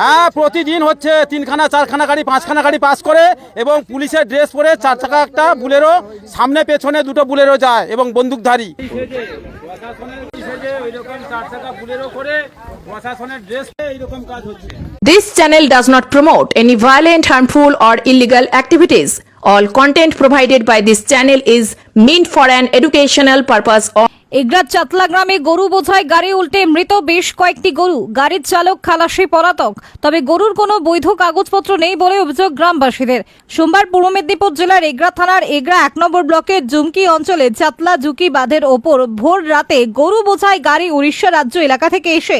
হ্যাঁ প্রতিদিন হচ্ছে তিনখানা, চারখানা গাড়ি, পাঁচখানা গাড়ি পাস করে এবং পুলিশের ড্রেস পরে চার চাকা একটা বুলেরো, সামনে, পেছনে দুটো বুলেরো যায় এবং বন্দুকধারী। This channel does not promote any violent harmful or illegal activities all content provided by this channel is mean for an educational purpose of এগরাত Chatla গ্রামে গরু বোঝায় গাড়ি উল্টে মৃত বেশ কয়েকটি গরু। গাড়ির চালক খালাসি পলাতক। তবে গরুর কোনো বৈধ কাগজপত্র নেই বলে অভিযোগ গ্রামবাসীদের। সোমবার পূর্ব মেদিনীপুর জেলার এগরা থানার এগরা এক নম্বর ব্লকের জুমকি অঞ্চলে চাতলা ঝুঁকি বাঁধের ওপর ভোর রাতে গরু বোঝায় গাড়ি উড়িষ্যা রাজ্য এলাকা থেকে এসে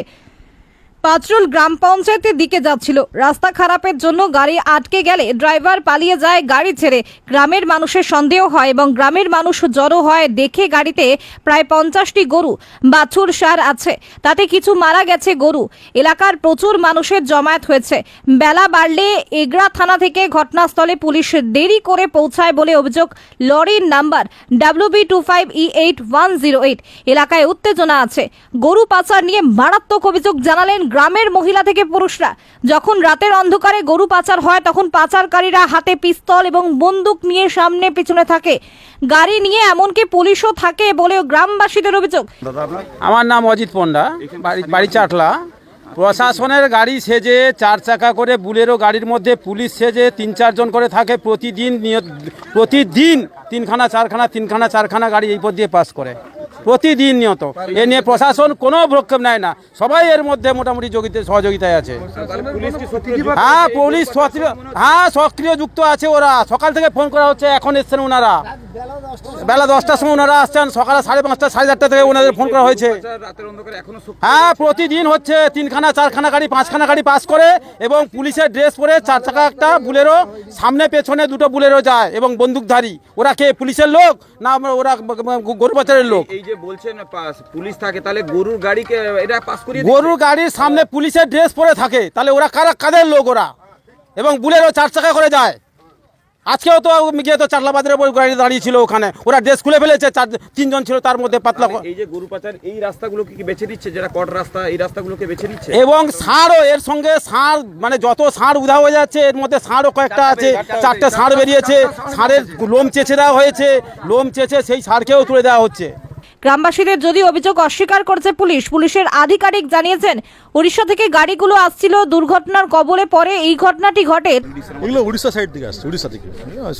পাঁচরুল গ্রাম পঞ্চায়েতের দিকে যাচ্ছিল। রাস্তা খারাপের জন্য গাড়ি আটকে গেলে ড্রাইভার পালিয়ে যায় গাড়ি ছেড়ে। গ্রামের মানুষের সন্দেহ হয় এবং গ্রামের মানুষ জড়ো হয় দেখে গাড়িতে প্রায় পঞ্চাশটি গরু, বাছুর, সার আছে। তাতে কিছু মারা গেছে গরু। এলাকার প্রচুর মানুষের জমায়েত হয়েছে। বেলা বাড়লে এগরা থানা থেকে ঘটনাস্থলে পুলিশ দেরি করে পৌঁছায় বলে অভিযোগ। লরির number W B two five E eight one zero eight এলাকায় উত্তেজনা আছে। গরু পাচার নিয়ে মারাত্মক অভিযোগ জানালেন গ্রামের মহিলা থেকে পুরুষরা। যখন রাতের অন্ধকারে গরু পাচার হয় তখন পাচারকারীরা হাতে পিস্তল এবং বন্দুক নিয়ে সামনে পিছনে থাকে। গাড়ি নিয়ে এমনকি পুলিশও থাকে বলেও গ্রামবাসীদের অভিযোগ। আমার নাম অজিত পণ্ডা বাড়ি চাটলা। প্রশাসনের গাড়ি সেজে চার চাকা করে বুলেরো গাড়ির মধ্যে পুলিশ সেজে তিন চারজন করে থাকে। প্রতিদিন নিয়ত প্রতিদিন তিনখানা চারখানা তিনখানা চারখানা গাড়ি এই পথ দিয়ে পাস করে। প্রতিদিন নিয়ত। এ নিয়ে প্রশাসন কোনো ভ্রক্ষেপ নেয় না। সবাই এর মধ্যে মোটামুটি যোগিতে, সহযোগিতায় আছে। হ্যাঁ পুলিশ সক্রিয় হ্যাঁ সক্রিয় যুক্ত আছে ওরা। সকাল থেকে ফোন করা হচ্ছে, এখন এসছেন ওনারা। বেলা দশটার সময় ওনারা আসছেন, সকালে সাড়ে পাঁচটা, সাড়ে চারটা থেকে ওনাদের ফোন করা হয়েছে। হ্যাঁ প্রতিদিন হচ্ছে তিনখানা, চারখানা গাড়ি, পাঁচখানা গাড়ি পাস করে এবং পুলিশের ড্রেস পরে চার চাকা একটা বুলেরো, সামনে পেছনে দুটো বুলেরো যায় এবং বন্দুকধারী। ওরা কে, পুলিশের লোক? না ওরা গরু পাচারের লোক। যে বলছেন পুলিশ থাকে তাহলে গরুর গাড়িকে এটা পাস করিয়ে গরুর গাড়ির সামনে পুলিশের ড্রেস পরে থাকে তাহলে ওরা কারা কাদের লোক ওরা? এবং বুলেরো চার চাকা করে যায়। আজকেও তো গিয়ে তো ওপর গাড়ি দাঁড়িয়ে ছিল ওখানে। ওরা ড্রেস খুলে ফেলেছে চার তিনজন ছিল তার মধ্যে পাতলা এই যে গরু পাচার এই কি বেছে দিচ্ছে যেটা কট রাস্তা এই রাস্তাগুলোকে বেছে দিচ্ছে এবং ষাঁড়ও এর সঙ্গে সার মানে যত সার উধা হয়ে যাচ্ছে এর মধ্যে ষাঁড়ও কয়েকটা আছে চারটে ষাঁড় বেরিয়েছে সারের লোম চেঁচে দেওয়া হয়েছে লোম চেঁচে সেই ষাঁড়কেও তুলে দেওয়া হচ্ছে। গ্রামবাসীদের যদি অভিযোগ অস্বীকার করছে পুলিশ পুলিশের আধিকারিক জানিয়েছেন উড়িষ্যা থেকে গাড়িগুলো আসছিল দুর্ঘটনার কবলে পরে এই ঘটনাটি ঘটে। এগুলো উড়িষ্যা সাইড থেকে আসছে উড়িষ্যা থেকে।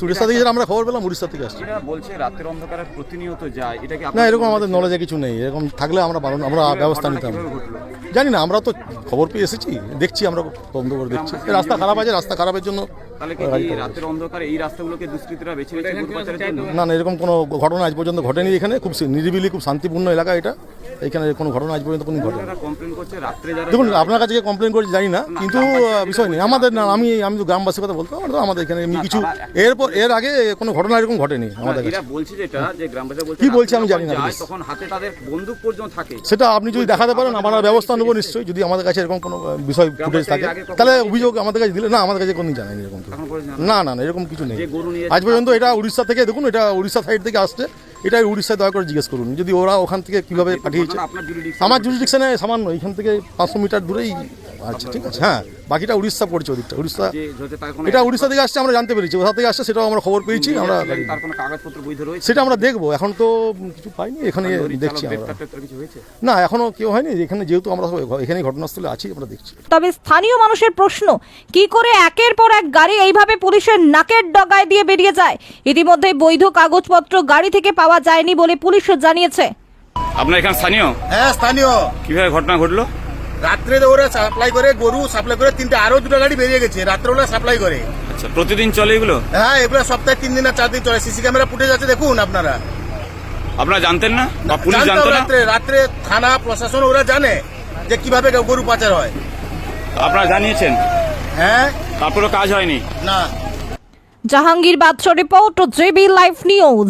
উড়িষ্যা থেকে আমরা খবর পেলাম উড়িষ্যা থেকে আসছে। বলছে রাতের অন্ধকারে প্রতিনিয়ত যায় এটা কি না এরকম আমাদের নলেজে কিছু নেই এরকম থাকলে আমরা বারণ আমরা ব্যবস্থা নিতাম। জানি না আমরা তো খবর পেয়ে এসেছি দেখছি আমরা তদন্ত করে দেখছি। রাস্তা খারাপ আছে রাস্তা খারাপের জন্য তাহলে কি রাতের অন্ধকারে এই রাস্তাগুলোকে দুষ্কৃতীরা বেছে নিচ্ছে গরু জন্য? না না এরকম কোনো ঘটনা আজ পর্যন্ত ঘটেনি এখানে। খুব নিরিবিলি খুব শান্তিপূর্ণ এলাকা এটা। এখানে কোনো ঘটনা আজ পর্যন্ত কোনো ঘটেনি। দেখুন আপনার কাছে কমপ্লেন করেছি জানি না। কিন্তু বিষয় নেই। আমাদের না আমি আমি তো গ্রামবাসীর কথা বলতে পারব আমাদের এখানে এমনি কিছু এরপর এর আগে কোনো ঘটনা এরকম ঘটেনি আমাদের কাছে। এরা বলছে যেটা যে গ্রামবাসী কি বলছে আমি জানি না। তখন হাতে তাদের বন্দুক পর্যন্ত থাকে। সেটা আপনি যদি দেখাতে পারেন আমরা ব্যবস্থা নেব নিশ্চয়ই যদি আমাদের কাছে এরকম কোনো বিষয় ফুটেজ থাকে। তাহলে অভিযোগ আমাদের কাছে দিলে না আমাদের কাছে কোনো জানায়নি এরকম না না না এরকম কিছু নেই। আজ পর্যন্ত এটা উড়িষ্যা থেকে দেখুন এটা উড়িষ্যা সাইড থেকে আসছে। এটা উড়িষ্যায় দয়া করে জিজ্ঞেস করুন। যদি ওরা ওখান থেকে কীভাবে পাঠিয়েছে আমার জুরিডিকশানে সামান্য এখান থেকে পাঁচশো মিটার দূরেই আছে ঠিক আছে হ্যাঁ বাকিটা উড়িষ্যা পড়ছে ওদিকটা উড়িষ্যা যে যাতে তার কোনো এটা উড়িষ্যা থেকে আসছে আমরা জানতে পেরেছি কোথা থেকে আসছে সেটাও আমরা খবর পেয়েছি আমরা তার কোনো কাগজপত্র বৈধ রয়েছে? সেটা আমরা দেখব এখন তো কিছু পাইনি এখানে দেখছি আমরা। না এখনও কেউ হয়নি এখানে যেহেতু আমরা সবাই এখানেই ঘটনাস্থলে আছি আমরা দেখছি। তবে স্থানীয় মানুষের প্রশ্ন কি করে একের পর এক গাড়ি এইভাবে পুলিশের নাকের ডগায় দিয়ে বেরিয়ে যায়? ইতিমধ্যে বৈধ কাগজপত্র গাড়ি থেকে পাওয়া যায়নি বলে পুলিশ জানিয়েছে। আপনার এখানে স্থানীয়? হ্যাঁ স্থানীয়। কীভাবে ঘটনা ঘটলো? রাত্রে তো ওরা সাপ্লাই করে গরু সাপ্লাই করে তিনটে আরও দুটো গাড়ি বেরিয়ে গেছে রাত্রে ওরা সাপ্লাই করে। আচ্ছা প্রতিদিন চলে এগুলো? হ্যাঁ এগুলো সপ্তাহে তিন দিন আর চার দিন চলে। সিসি ক্যামেরা ফুটেজ আছে দেখুন আপনারা। আপনারা জানতেন না? বা পুলিশ জানতো না? রাত্রে রাত্রে থানা প্রশাসন ওরা জানে যে কীভাবে গরু পাচার হয়। আপনারা জানিয়েছেন? হ্যাঁ। তারপরে কাজ হয়নি? না। Jahangir Badsha report JB live news.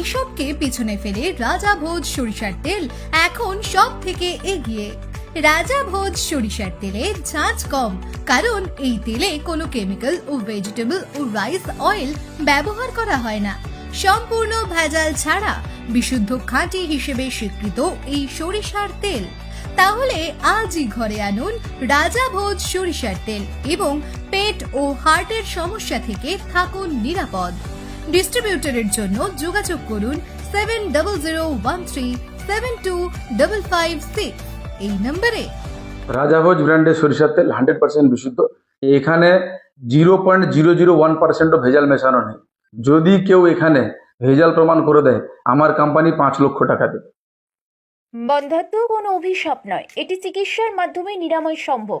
এসবকে পিছনে ফেলে রাজা ভোজ সরিষার তেল এখন সব থেকে এগিয়ে। রাজা ভোজ সরিষার তেলে ঝাঁঝ কম, কারণ এই তেলে কোনো কেমিক্যাল ও ভেজিটেবল ও রাইস অয়েল ব্যবহার করা হয় না। সম্পূর্ণ ভেজাল ছাড়া বিশুদ্ধ খাঁটি হিসেবে স্বীকৃত এই সরিষার তেল। তাহলে আজই ঘরে আনুন রাজা ভোজ সরিষার তেল এবং পেট ও হার্টের সমস্যা থেকে থাকুন নিরাপদ। ডিস্ট্রিবিউটরের জন্য যোগাযোগ করুন seven double zero one three seven two double five six. এই নম্বরে রাজাভোজ ব্র্যান্ডের সরিষার তেল হান্ড্রেড পার্সেন্ট বিশুদ্ধ। এখানে zero point zero zero one পার্সেন্টও ভেজাল মেশানো নেই। যদি কেউ এখানে ভেজাল প্রমাণ করে দেয় আমার কোম্পানি পাঁচ লক্ষ টাকা দেবে। বন্ধাত্ম কোনো অভিশাপ নয়। এটি চিকিৎসার মাধ্যমে নিরাময় সম্ভব।